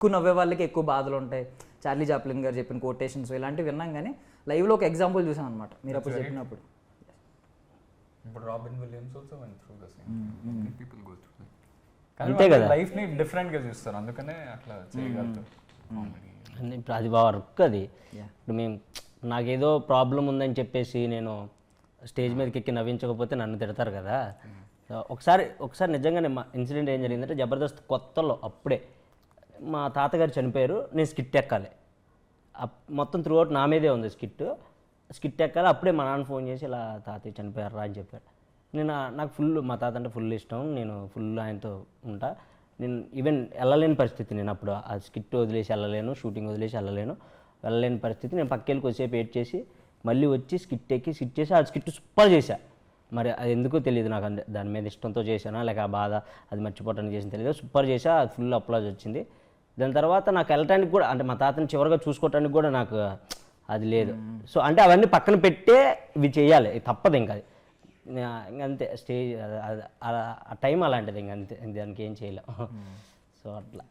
ఎక్కువ నవ్వే వాళ్ళకి ఎక్కువ బాధలు ఉంటాయి. చార్లీ చాప్లిన్ గారు చెప్పిన కోటేషన్స్ ఇలాంటివి విన్నాం కానీ లైవ్లో ఒక ఎగ్జాంపుల్ చూసాం అనమాట మీరు అప్పుడు చెప్పినప్పుడు. ఇప్పుడు Robin Williams also went through the same people go through అంతే కదా. లైఫ్ని డిఫరెంట్గా చూస్తారు. అందుకనే అట్లా చేయగలుగుతారు. అని ఇప్పుడు అది వర్క్ అది ఇప్పుడు మేము నాకేదో ప్రాబ్లం ఉందని చెప్పేసి నేను స్టేజ్ మీదకి ఎక్కి నవ్వించకపోతే నన్ను తిడతారు కదా. సో ఒకసారి ఒకసారి నిజంగానే మా ఇన్సిడెంట్ ఏం జరిగిందంటే జబర్దస్త్ కొత్తలో అప్పుడే మా తాతగారు చనిపోయారు నేను స్కిట్ ఎక్కాలి. అప్- మొత్తం త్రూ అవుట్ నా మీదే ఉంది స్కిట్ స్కిట్ ఎక్కాలి అప్పుడే మా నాన్న ఫోన్ చేసి ఇలా తాతయ్య చనిపోయారు రా అని చెప్పాడు. నేను నాకు ఫుల్ మా తాత అంటే ఫుల్ ఇష్టం నేను ఫుల్ ఆయనతో ఉంటా. నేను ఈవెన్ వెళ్ళలేని పరిస్థితి నేను అప్పుడు. ఆ స్కిట్ వదిలేసి వెళ్ళలేను షూటింగ్ వదిలేసి వెళ్ళలేను. వెళ్ళలేని పరిస్థితి నేను పక్కెళ్ళి కొద్దిసేపు వెయిట్ చేసి మళ్ళీ వచ్చి స్కిట్ ఎక్కి స్కిట్ చేసి ఆ స్కిట్ సూపర్ చేశా. మరి అది ఎందుకో తెలియదు నాకు దాని మీద ఇష్టంతో చేశానా లేక ఆ బాధ అది మర్చిపోవటానికి చేసిన తెలియదు సూపర్ చేసా అది ఫుల్ అప్లాజ్ వచ్చింది. దాని తర్వాత నాకు వెళ్ళటానికి కూడా అంటే మా తాతని చివరిగా చూసుకోవటానికి కూడా నాకు అది లేదు. సో అంటే అవన్నీ పక్కన పెట్టే ఇవి చేయాలి. తప్పదు ఇంకా. అది నా- ఇంక అంతే. స్టేజ్ ఆ టైం అలాంటిది ఇంక అంతే. దానికి ఏం చేయలేం. సో అట్లా.